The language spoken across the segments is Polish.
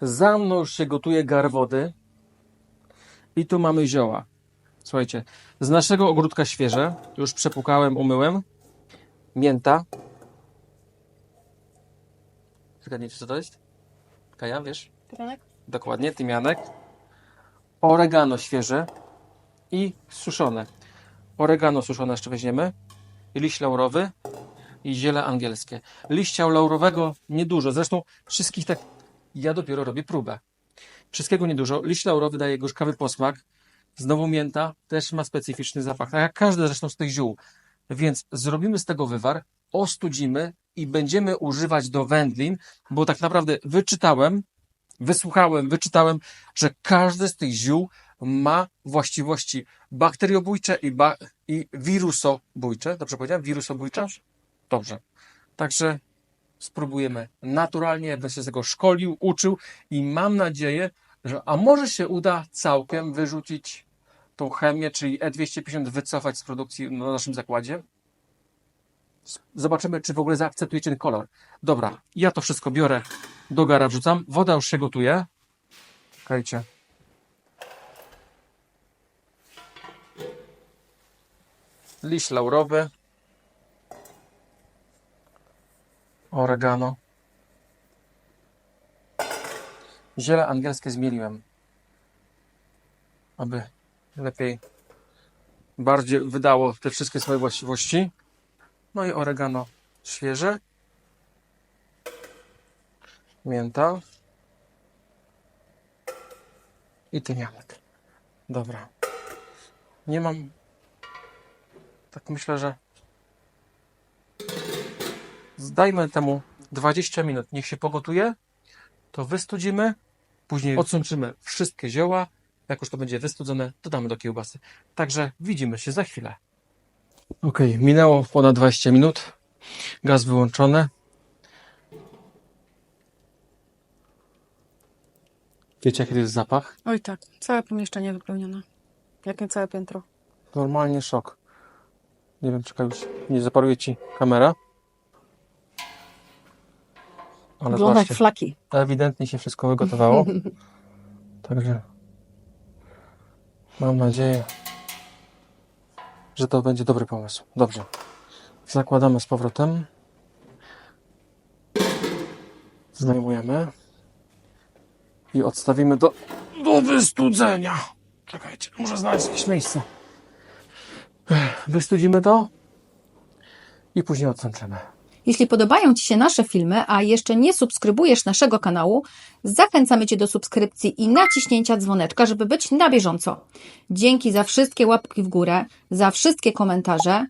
Za mną już się gotuje gar wody. I tu mamy zioła. Słuchajcie, z naszego ogródka świeże, już przepukałem, umyłem. Mięta. Zgadnijcie, co to jest? Kaja, wiesz? Tyranek? Dokładnie, tymianek. Oregano świeże i suszone. Oregano suszone jeszcze weźmiemy. Liść laurowy i ziele angielskie. Liścia laurowego niedużo. Zresztą wszystkich tak... Ja dopiero robię próbę. Wszystkiego niedużo. Liść laurowy daje gorzkawy posmak. Znowu mięta też ma specyficzny zapach. Tak jak każde zresztą z tych ziół. Więc zrobimy z tego wywar, ostudzimy i będziemy używać do wędlin, bo tak naprawdę wyczytałem, wysłuchałem, wyczytałem, że każde z tych ziół ma właściwości bakteriobójcze i, ba- i wirusobójcze. Dobrze powiedziałem? Wirusobójcze? Dobrze. Także spróbujemy naturalnie, będę się z tego szkolił, uczył i mam nadzieję, że a może się uda całkiem wyrzucić tą chemię, czyli E250 wycofać z produkcji na naszym zakładzie. Zobaczymy, czy w ogóle zaakceptujecie ten kolor. Dobra, ja to wszystko biorę, do gara wrzucam. Woda już się gotuje. Czekajcie. Liść laurowy. Oregano. Ziele angielskie zmieliłem. Aby lepiej, bardziej wydało te wszystkie swoje właściwości. No i oregano świeże. Mięta. I tymianek. Dobra. Nie mam. Tak myślę, że. Zdajmy temu 20 minut. Niech się pogotuje. To wystudzimy. Później odsączymy wszystkie zioła. Jak już to będzie wystudzone, dodamy do kiełbasy. Także widzimy się za chwilę. Ok, minęło ponad 20 minut. Gaz wyłączony. Wiecie, jaki to jest zapach? Oj tak, całe pomieszczenie wypełnione. Jakie całe piętro. Normalnie szok. Nie wiem, czekaj, już nie zaparuje ci kamera. Ale Wygląda jak flaki. ewidentnie się wszystko wygotowało. Także mam nadzieję, że to będzie dobry pomysł. Dobrze. Zakładamy z powrotem. Zdejmujemy. I odstawimy do, do wystudzenia. Czekajcie, muszę znaleźć jakieś miejsce. Wystudzimy to i później odsączymy. Jeśli podobają Ci się nasze filmy, a jeszcze nie subskrybujesz naszego kanału, zachęcamy Cię do subskrypcji i naciśnięcia dzwoneczka, żeby być na bieżąco. Dzięki za wszystkie łapki w górę, za wszystkie komentarze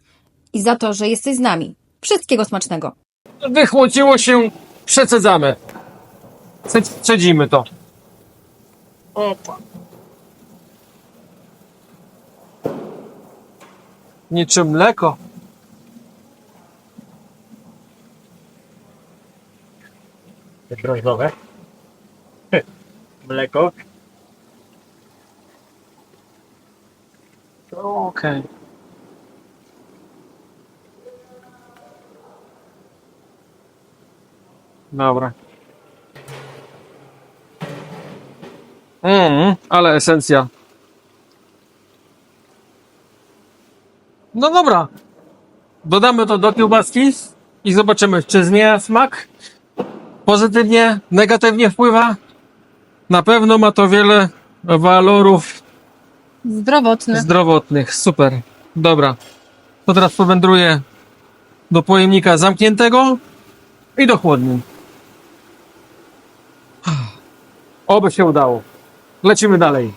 i za to, że jesteś z nami. Wszystkiego smacznego! Wychłociło się, przecedzamy. Ce- Cedzimy to. Opa. Niczym mleko. Drożdżowe. Mleko. Okej. Dobra. Mm, ale esencja. No dobra. Dodamy to do kiełbaski i zobaczymy, czy zmienia smak. Pozytywnie, negatywnie wpływa. Na pewno ma to wiele walorów Zdrowotny. zdrowotnych. Super. Dobra. To teraz powędruję do pojemnika zamkniętego i do chłodni. Oby się udało. Lecimy dalej.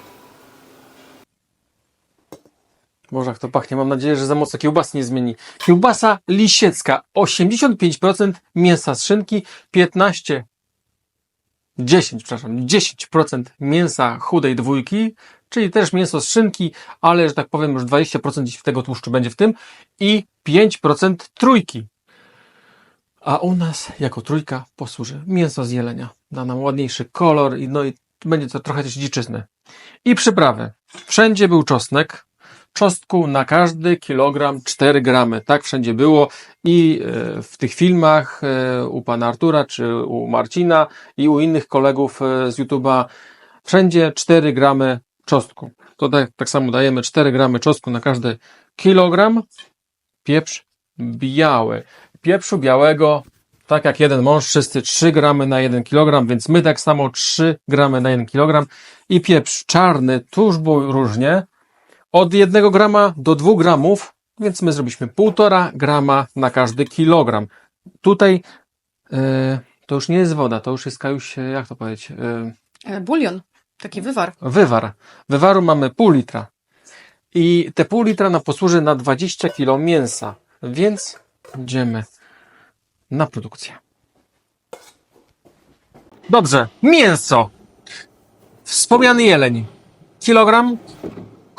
Boże, jak to pachnie. Mam nadzieję, że za mocno kiełbasy nie zmieni. Kiełbasa lisiecka. 85% mięsa z szynki, 15 10, przepraszam, 10% mięsa chudej dwójki, czyli też mięso z szynki, ale że tak powiem już 20% gdzieś tego tłuszczu będzie w tym i 5% trójki. A u nas jako trójka posłuży mięso z jelenia. Da nam ładniejszy kolor i no i będzie to trochę też dziczyzny. I przyprawy. Wszędzie był czosnek. Czosnku na każdy kilogram 4 gramy. Tak wszędzie było i e, w tych filmach e, u pana Artura, czy u Marcina i u innych kolegów e, z YouTube'a wszędzie 4 gramy czosnku. To tak, tak samo dajemy 4 gramy czosnku na każdy kilogram. Pieprz biały. Pieprzu białego, tak jak jeden mąż, wszyscy 3 gramy na 1 kilogram, więc my tak samo 3 gramy na 1 kilogram. I pieprz czarny, tuż było różnie, od 1 grama do 2 gramów, więc my zrobiliśmy 1,5 grama na każdy kilogram. Tutaj e, to już nie jest woda, to już jest kajuś, e, jak to powiedzieć, E, bulion. Taki wywar. Wywar. Wywaru mamy pół litra. I te pół litra nam posłuży na 20 kg mięsa. Więc idziemy na produkcję. Dobrze. Mięso. Wspomniany jeleń. Kilogram.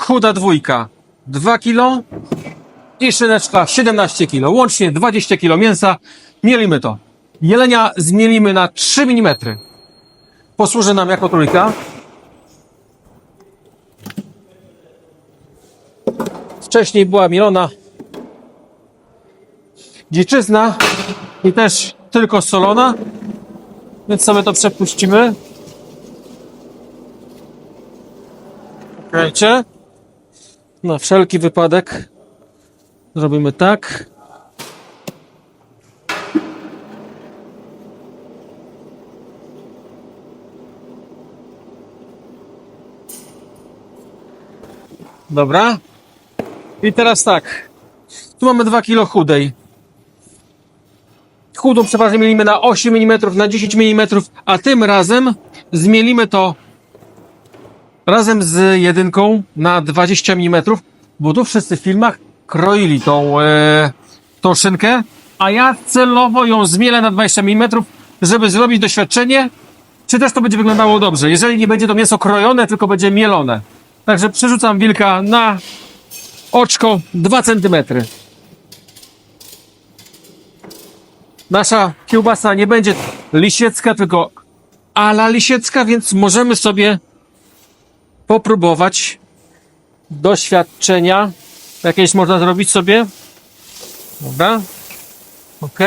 Chuda dwójka. 2 kilo. I szyneczka 17 kg. Łącznie 20 kg mięsa. Mielimy to. Jelenia zmielimy na 3 mm. Posłuży nam jako trójka. Wcześniej była mielona dziczyzna i też tylko solona, więc sobie to przepuścimy. Czekajcie. Na wszelki wypadek zrobimy tak. Dobra. I teraz tak. Tu mamy 2 kg chudej. Chudą przeważnie mielimy na 8 mm, na 10 mm, a tym razem zmielimy to razem z jedynką na 20 mm, bo tu wszyscy w filmach kroili tą, e, tą szynkę, a ja celowo ją zmielę na 20 mm, żeby zrobić doświadczenie, czy też to będzie wyglądało dobrze. Jeżeli nie będzie to mięso krojone, tylko będzie mielone. Także przerzucam wilka na oczko 2 cm. Nasza kiełbasa nie będzie lisiecka, tylko ala lisiecka, więc możemy sobie popróbować doświadczenia. Jakieś można zrobić sobie. Dobra. Ok.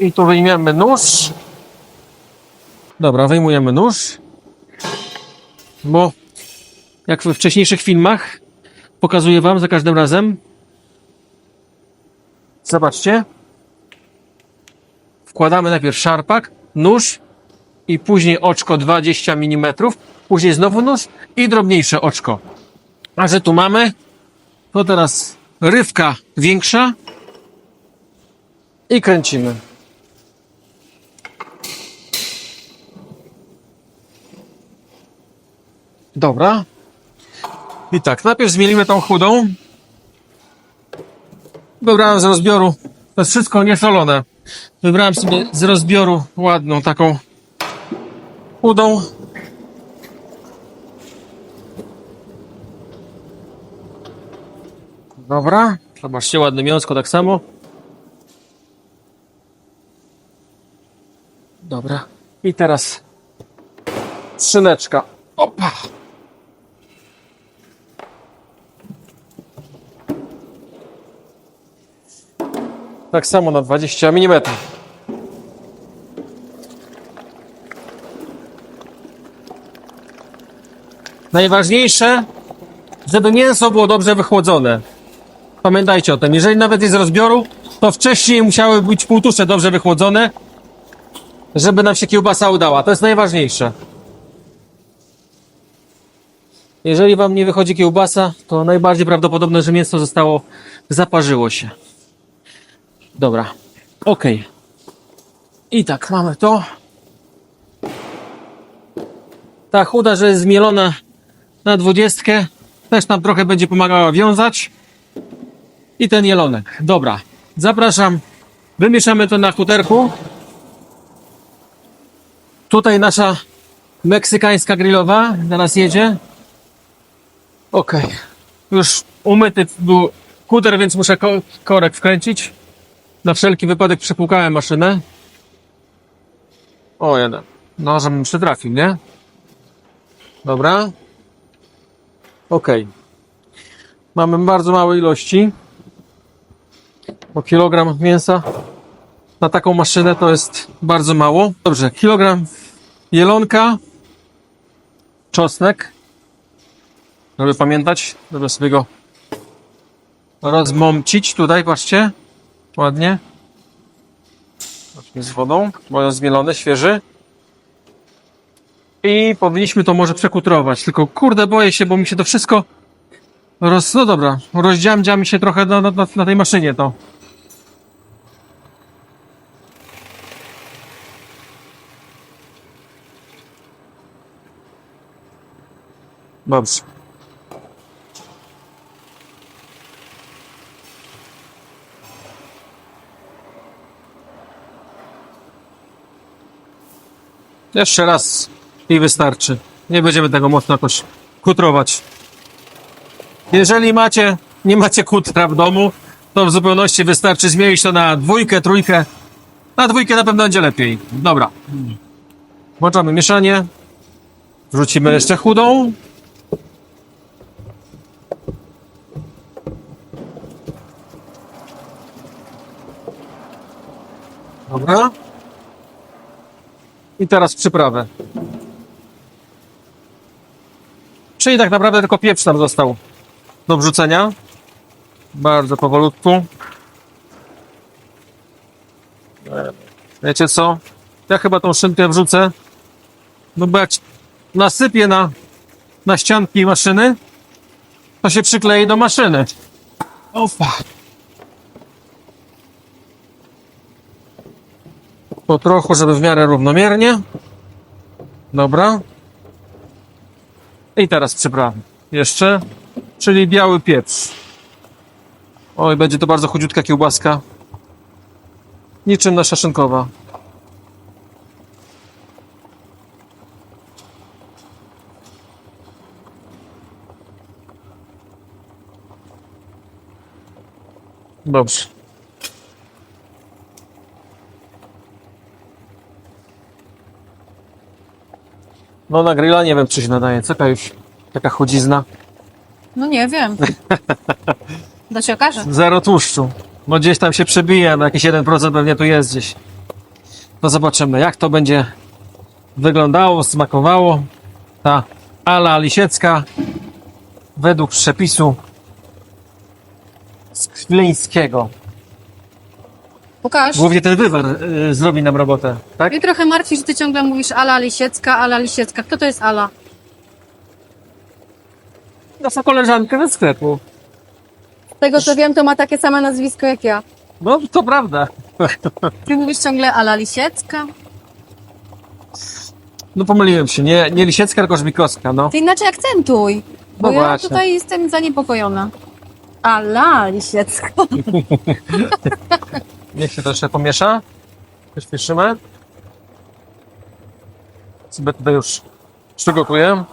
I tu wyjmiemy nóż. Dobra, wyjmujemy nóż. Bo jak we wcześniejszych filmach pokazuję Wam za każdym razem. Zobaczcie. Wkładamy najpierw szarpak, nóż i później oczko 20 mm, później znowu nóż i drobniejsze oczko. A że tu mamy, to teraz rywka większa i kręcimy. Dobra. I tak, najpierw zmielimy tą chudą. Wybrałem z rozbioru, to jest wszystko niesolone. Wybrałem sobie z rozbioru ładną taką chudą. Dobra, zobaczcie, ładne mięsko tak samo. Dobra. I teraz szyneczka. Opa! Tak samo na 20 mm. Najważniejsze, żeby mięso było dobrze wychłodzone. Pamiętajcie o tym. Jeżeli nawet jest z rozbioru, to wcześniej musiały być półtusze dobrze wychłodzone, żeby nam się kiełbasa udała. To jest najważniejsze. Jeżeli wam nie wychodzi kiełbasa, to najbardziej prawdopodobne, że mięso zostało, zaparzyło się. Dobra. Ok. I tak, mamy to. Ta chuda, że jest zmielona na dwudziestkę, też nam trochę będzie pomagała wiązać. I ten jelonek. Dobra. Zapraszam. Wymieszamy to na kuterku. Tutaj nasza meksykańska grillowa zaraz jedzie. Ok. Już umyty był kuter, więc muszę ko- korek wkręcić. Na wszelki wypadek przepłukałem maszynę. O, jeden. No, żebym przytrafił, nie? Dobra. Ok. Mamy bardzo małe ilości. Bo kilogram mięsa na taką maszynę to jest bardzo mało. Dobrze, kilogram jelonka, czosnek, żeby pamiętać, żeby sobie go rozmącić tutaj, patrzcie, ładnie. Z wodą, bo jest zmielony, świeży. I powinniśmy to może przekutrować, tylko kurde boję się, bo mi się to wszystko roz... No dobra, rozdziamdzia mi się trochę na, na, na tej maszynie to. Dobrze. Jeszcze raz i wystarczy. Nie będziemy tego mocno jakoś kutrować. Jeżeli macie, nie macie kutra w domu, to w zupełności wystarczy zmienić to na dwójkę, trójkę. Na dwójkę na pewno będzie lepiej. Dobra. Włączamy mieszanie. Wrzucimy jeszcze chudą. Dobra. I teraz przyprawę. Czyli tak naprawdę tylko pieprz nam został do wrzucenia. Bardzo powolutku. Wiecie co? Ja chyba tą szynkę wrzucę. No bo jak nasypię na, na ścianki maszyny, to się przyklei do maszyny. Opa. Po trochu, żeby w miarę równomiernie. Dobra. I teraz przyprawy. Jeszcze, czyli biały pieprz. Oj, będzie to bardzo chudziutka kiełbaska. Niczym nasza szynkowa. Dobrze. No na grilla nie wiem, czy się nadaje. Co już taka chudzizna? No nie wiem. To się okaże. Zero tłuszczu. No gdzieś tam się przebije, na jakieś 1% pewnie tu jest gdzieś. No zobaczymy, jak to będzie wyglądało, smakowało. Ta ala lisiecka według przepisu z Chwileńskiego. Pokaż. Głównie ten wywar y, zrobi nam robotę, tak? I trochę martwi, że ty ciągle mówisz Ala Lisiecka, Ala Lisiecka. Kto to jest Ala? Nasza koleżanka ze sklepu. Z tego co wiem, to ma takie same nazwisko jak ja. No, to prawda. Ty mówisz ciągle Ala Lisiecka. No pomyliłem się, nie, nie Lisiecka, tylko Żbikowska, no. Ty inaczej akcentuj. Bo No ja właśnie. tutaj jestem zaniepokojona. Ala Lisiecka. Niech się to jeszcze pomiesza. Przyspieszymy. Sobie tutaj już przygotuję.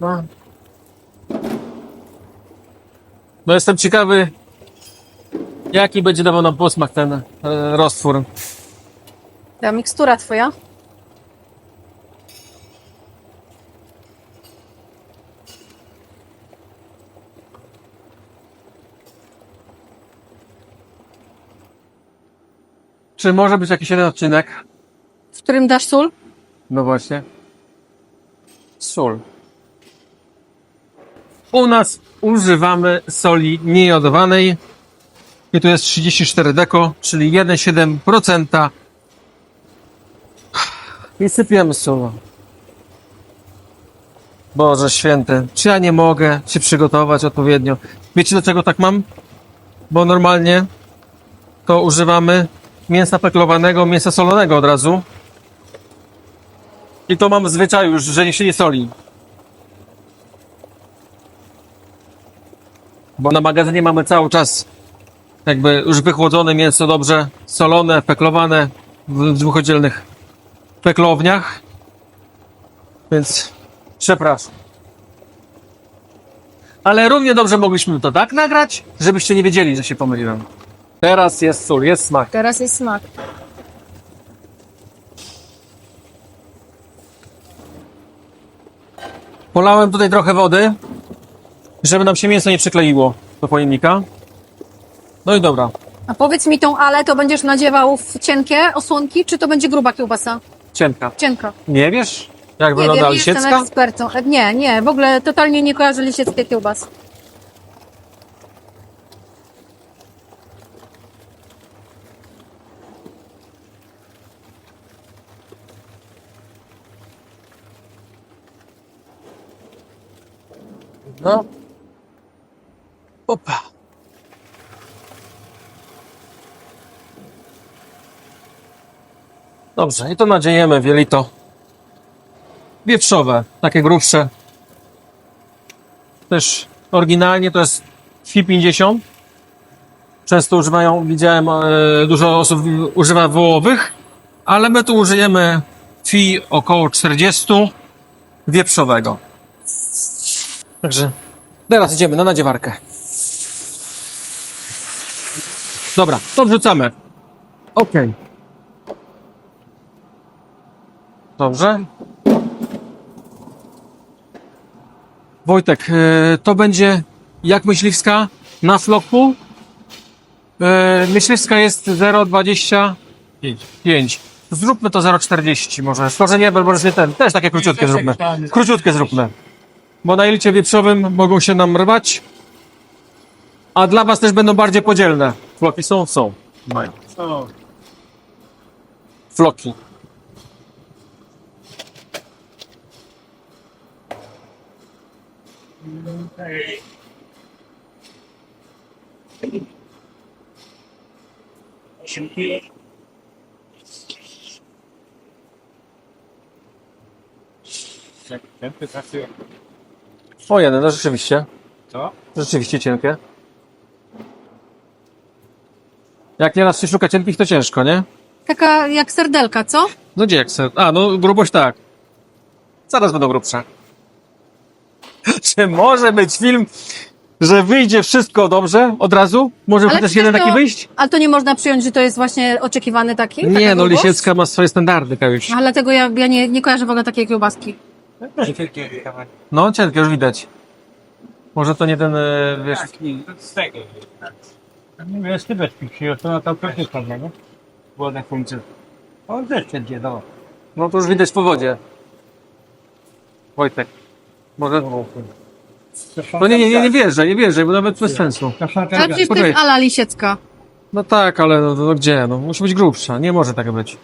No. No jestem ciekawy, jaki będzie dawał nam posmak ten e, roztwór. Ta mikstura twoja. Czy może być jakiś jeden odcinek? W którym dasz sól? No właśnie. Sól. U nas używamy soli niejodowanej. I tu jest 34 deko, czyli 1,7%. I sypiemy solą. Boże święty, czy ja nie mogę się przygotować odpowiednio? Wiecie dlaczego tak mam? Bo normalnie to używamy mięsa peklowanego, mięsa solonego od razu. I to mam w zwyczaju już, że się nie soli. Bo na magazynie mamy cały czas jakby już wychłodzone mięso dobrze solone, peklowane w dwóch oddzielnych peklowniach. Więc przepraszam. Ale równie dobrze mogliśmy to tak nagrać, żebyście nie wiedzieli, że się pomyliłem. Teraz jest sól, jest smak. Teraz jest smak. Polałem tutaj trochę wody, żeby nam się mięso nie przykleiło do pojemnika. No i dobra. A powiedz mi tą ale, to będziesz nadziewał w cienkie osłonki, czy to będzie gruba kiełbasa? Cienka. Cienka. Nie wiesz, jak Nie wygląda wiem, nie jestem lisiecka? ekspertą. E, Nie, nie, w ogóle totalnie nie kojarzę lisieckie kiełbasy. No. Opa. Dobrze, i to nadziejemy wielito. Wieprzowe, takie grubsze. Też oryginalnie to jest FI 50. Często używają, widziałem, e, dużo osób używa wołowych, ale my tu użyjemy FI około 40 wieprzowego. Także teraz idziemy na nadziewarkę. Dobra, to wrzucamy. Okej. Dobrze. Wojtek, e, to będzie jak myśliwska na floku. E, myśliwska jest 0,25. Zróbmy to 0,40 może. Może nie, bo może nie ten. Też takie króciutkie zróbmy. Króciutkie zróbmy bo na jelicie wieprzowym mogą się nam rwać, a dla was też będą bardziej podzielne. Floki są? Są. O, Floki. osiem kilo. Pracują. O jeden, no rzeczywiście. Co? Rzeczywiście cienkie. Jak nieraz się szuka cienkich, to ciężko, nie? Taka jak serdelka, co? No gdzie jak ser... A, no grubość tak. Zaraz będą grubsze. Czy może być film, że wyjdzie wszystko dobrze od razu? Może Ale chociaż przecież jeden taki to- wyjść? Ale to nie można przyjąć, że to jest właśnie oczekiwany taki? Nie, no grubość? Lisiecka ma swoje standardy, Kajuś. Ale dlatego ja, ja nie, nie kojarzę w ogóle takiej kiełbaski. No, cienkie już widać. Może to nie ten, e, wiesz... Z tego. Nie wiem, ty bez piksiu, to na tam pewnie prawda, nie? Było na funkcji. O, też będzie, no. No to już widać po wodzie. Wojtek. Może... No nie, nie, nie, nie wierzę, nie wierzę, bo nawet bez sensu. Ale przecież to jest ala lisiecka. No tak, ale no, no gdzie? No, musi być grubsza, nie może tak być.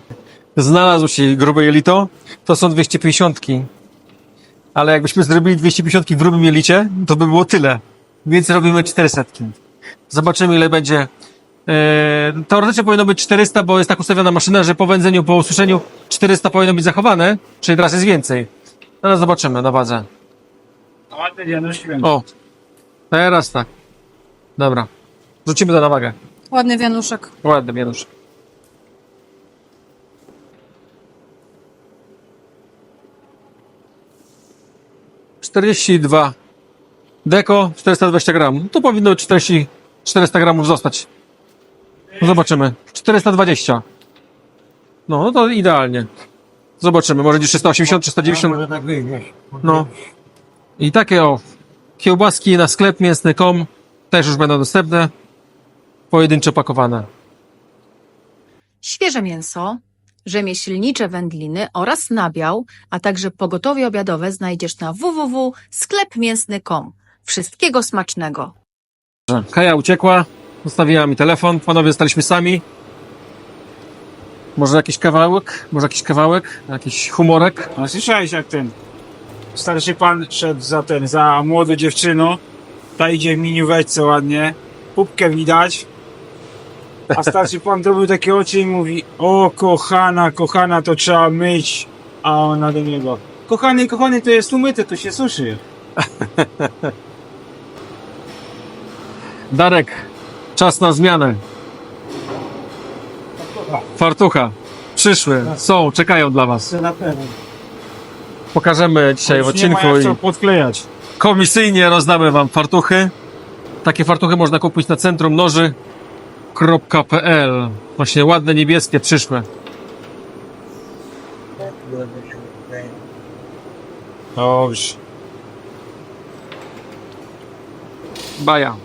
Znalazł się grube jelito, to są 250 ale jakbyśmy zrobili 250 w grubym jelicie, to by było tyle. Więc robimy 400. Zobaczymy, ile będzie. Yy, teoretycznie powinno być 400, bo jest tak ustawiona maszyna, że po wędzeniu, po ususzeniu 400 powinno być zachowane, czyli teraz jest więcej. Teraz zobaczymy na wadze. O, teraz tak. Dobra, rzucimy to na wagę. Ładny wianuszek. Ładny wianuszek. 42 deko, 420 gram. To powinno 40, 400 gramów zostać. No zobaczymy. 420. No, no to idealnie. Zobaczymy, może 380, 390. tak. No. I takie o. Kiełbaski na sklep mięsny.com też już będą dostępne. Pojedynczo pakowane. Świeże mięso, rzemieślnicze wędliny oraz nabiał, a także pogotowie obiadowe znajdziesz na www.sklepmięsny.com. Wszystkiego smacznego! Kaja uciekła, zostawiła mi telefon, panowie staliśmy sami. Może jakiś kawałek? Może jakiś kawałek? Jakiś humorek? A słyszałeś jak ten starszy pan szedł za ten, za młodą dziewczyną, ta idzie w minióweczce ładnie, pupkę widać, a starszy pan zrobił takie oczy i mówi, o kochana, kochana, to trzeba myć, a ona do niego, kochany, kochany, to jest umyte, to się suszy. Darek, czas na zmianę. Fartucha. Przyszły, są, czekają dla was. Na pewno. Pokażemy dzisiaj w Już nie ma odcinku jak i co podklejać. komisyjnie rozdamy wam fartuchy. Takie fartuchy można kupić na centrum Pl. Właśnie ładne niebieskie przyszłe. Dobrze. Baja.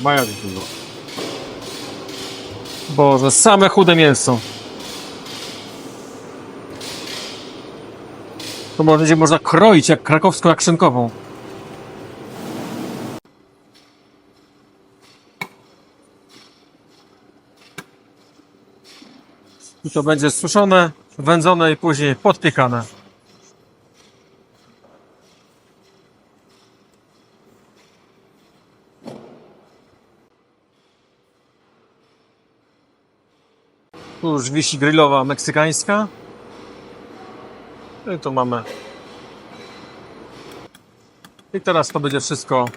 Baja wikingo. Boże, same chude mięso. To może będzie można kroić jak krakowską jakszynkową. I to będzie suszone, wędzone i później podpiekane. Tu już wisi grillowa meksykańska. No I tu mamy. I teraz to będzie wszystko.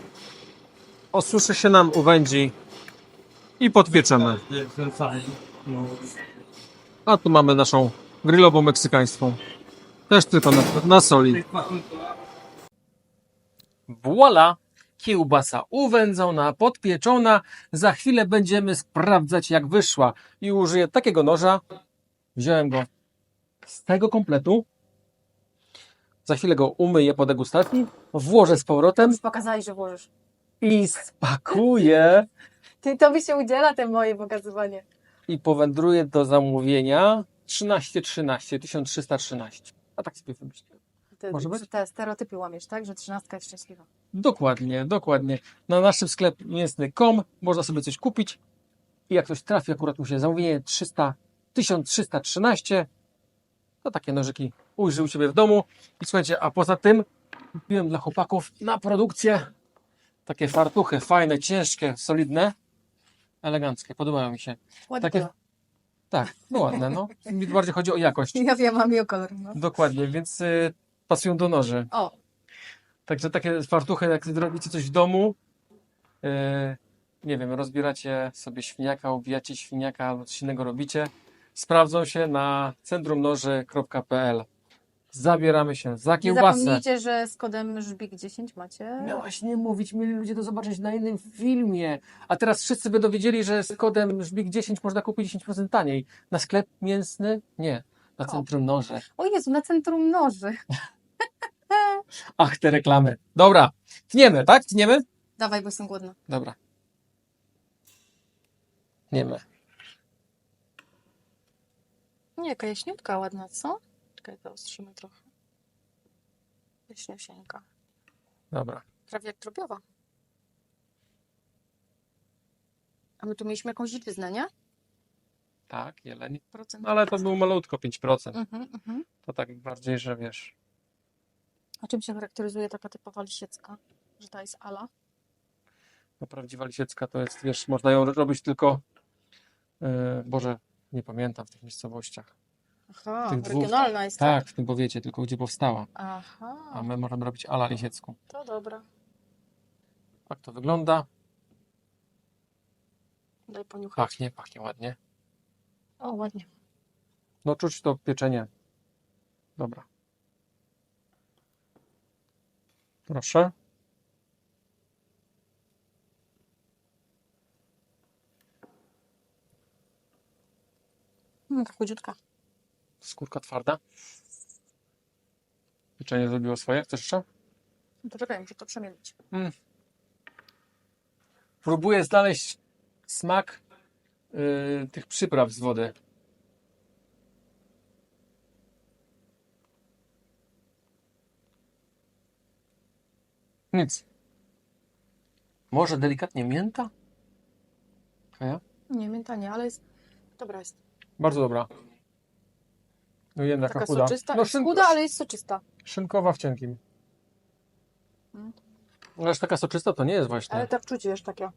Osuszy się nam, uwędzi i podpieczemy. A tu mamy naszą grillową meksykańską. Też tylko na, na soli. Voila! Kiełbasa uwędzona, podpieczona. Za chwilę będziemy sprawdzać, jak wyszła. I użyję takiego noża. Wziąłem go z tego kompletu. Za chwilę go umyję po degustacji. Włożę z powrotem pokazali, że włożysz. i spakuję. Ty, to mi się udziela te moje pokazywanie. I powędruję do zamówienia 1313, 1313. A tak sobie wymyśliłem. Ty, Może być? Te stereotypy łamiesz, tak? Że trzynastka jest szczęśliwa. Dokładnie, dokładnie. Na naszym sklepie mięsny.com można sobie coś kupić i jak ktoś trafi, akurat mu się zamówienie 300, 1313, to takie nożyki ujrzy u siebie w domu. I słuchajcie, a poza tym kupiłem dla chłopaków na produkcję takie fartuchy, fajne, ciężkie, solidne, eleganckie, podobają mi się. Ładnie Takie- było. Tak, no ładne, no. Mi bardziej chodzi o jakość. Ja wiem, mam i o kolor. No. Dokładnie, więc y, pasują do noży. O, Także takie fartuchy, jak zrobicie coś w domu, yy, nie wiem, rozbieracie sobie świniaka, ubijacie świniaka albo coś innego robicie, sprawdzą się na centrumnoży.pl. Zabieramy się za nie kiełbasę. zapomnijcie, że z kodem żbik10 macie. Miałaś nie mówić, mieli ludzie to zobaczyć na innym filmie. A teraz wszyscy będą wiedzieli, że z kodem żbik10 można kupić 10% taniej. Na sklep mięsny? Nie. Na Centrum Noże. O Jezu, na centrum noży. Ach, te reklamy. Dobra, tniemy, tak? Tniemy? Dawaj, bo jestem głodna. Dobra. Tniemy. Nie, jaka jaśniutka ładna, co? Czekaj, zaostrzymy trochę. Jaśniusieńka. Dobra. Prawie jak drobiowa. A my tu mieliśmy jakąś liczbę, nie? Tak, jeleń. Procent. No, ale to był malutko, 5%. Mhm, mhm. To tak bardziej, że wiesz. A czym się charakteryzuje taka typowa lisiecka? Że ta jest ala? No, prawdziwa lisiecka to jest, wiesz, można ją robić tylko. Yy, Boże, nie pamiętam w tych miejscowościach. Aha, Tych dwóch. regionalna jest Tak, w tym powiecie, tylko gdzie powstała. Aha, A my możemy robić ala lisiecką. to dobra. Tak to wygląda. Daj poniuchać. Pachnie, pachnie ładnie. O, ładnie. No, czuć to pieczenie. Dobra. Proszę. Mm, chudziutka. Skórka twarda. Pieczenie zrobiło swoje. Chcesz jeszcze? No to czekaj, muszę to przemielić. Próbuję znaleźć smak y, tych przypraw z wody. Nic. Może delikatnie mięta? Kaja? Nie, mięta nie, ale jest... Dobra jest. Bardzo dobra. No jedna Taka taka chuda. soczysta. No szyn, chuda, ale jest soczysta. szynkowa w cienkim. Mm. Ależ taka soczysta to nie jest właśnie. Ale tak czuć, wiesz, takie.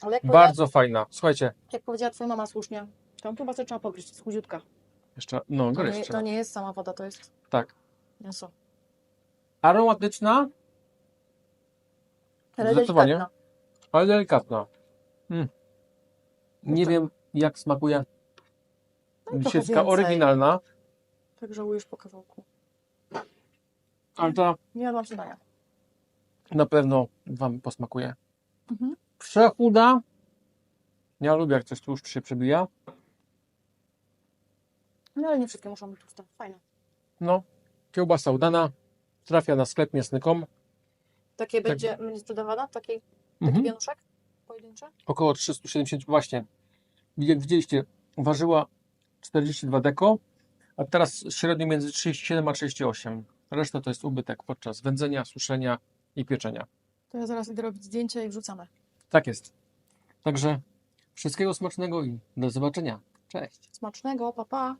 Ale jak, Bardzo fajna. Słuchajcie, jak powiedziała twoja mama słusznie, tą kiełbasę trzeba pogryźć, jest chudziutka. jeszcze, no, To nie, to nie jest sama woda, to jest Tak. mięso. Aromatyczna, Ale Zdecydowanie. delikatna. ale delikatna. Mm. Nie wiem, jak smakuje No lisiecka więcej. oryginalna, Tak żałujesz po kawałku. ale ta Nie jadłam śniadania. na pewno Wam posmakuje. Mhm. Przechuda. Ja lubię, jak coś tłuszcz się przebija. No ale nie wszystkie muszą być tłuste. Fajne. No, kiełbasa udana. Trafia na sklep mięsny.com. Takie będzie, będzie sprzedawana? Taki, taki Mhm. wianuszek pojedynczy? Około 370, właśnie. Jak widzieliście, ważyła 42 deko, a teraz średnio między 37 a 38. Reszta to jest ubytek podczas wędzenia, suszenia i pieczenia. To ja zaraz idę robić zdjęcia i wrzucamy. Tak jest. Także wszystkiego smacznego i do zobaczenia. Cześć. Smacznego, pa pa!